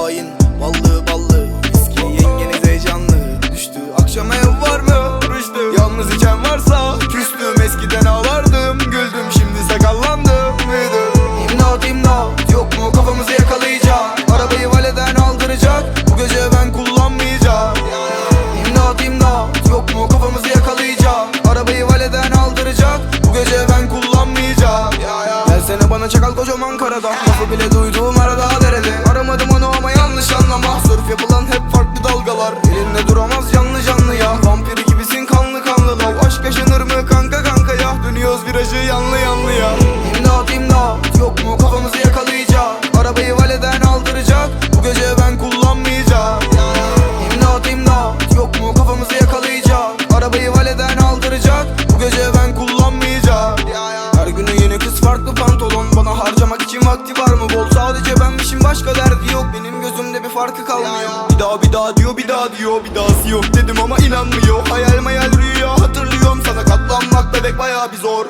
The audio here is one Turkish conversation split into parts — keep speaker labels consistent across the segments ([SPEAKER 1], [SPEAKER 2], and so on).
[SPEAKER 1] hain Ballı ballı. Viski yengeniz heyecanlı. Düştü akşam ev var mı? Rüştü. Yalnız içen varsa Küstüm. Eskiden ağlardım Güldüm. Şimdi sakallandım Müydü? İmdat imdat. Yok mu kafamızı yakalayacak? Arabayı valeden aldıracak. Bu gece ben kullanmayacağım. İmdat imdat. Yok mu kafamızı yakalayacak? Arabayı valeden aldıracak. Bu gece ben kullanmayacağım. Gelsene bana çakal kocaman karada Lafı bile duyduğum Dönüyoruz virajı yanlı yanlı ya. İmdat imdat. Yok mu kafamızı yakalayacak? Arabayı valeden aldıracak. Bu gece ben kullanmayacağım. İmdat imdat. Yok mu kafamızı yakalayacak? Arabayı valeden aldıracak. Bu gece ben kullanmayacağım. Her güne yeni kız farklı pantolon. Bana harcamak için vakti var mı bol? Sadece benmişim. Başka derdi yok. Benim gözümde bir farkı kalmıyor daha bir daha diyor bir daha diyor Bir dahası yok dedim ama inanmıyor. Hayal mayal rüya hatırlıyorum Sana. Katlanmak bebek bayağı bir zor.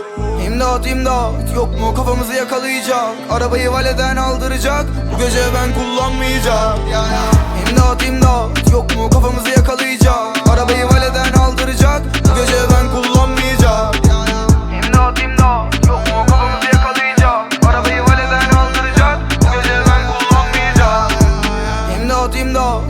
[SPEAKER 1] İmdat imdat. Yok mu? Kafamızı yakalayacak. Arabayı valeden aldıracak. Bu gece ben kullanmayacağım. İmdat imdat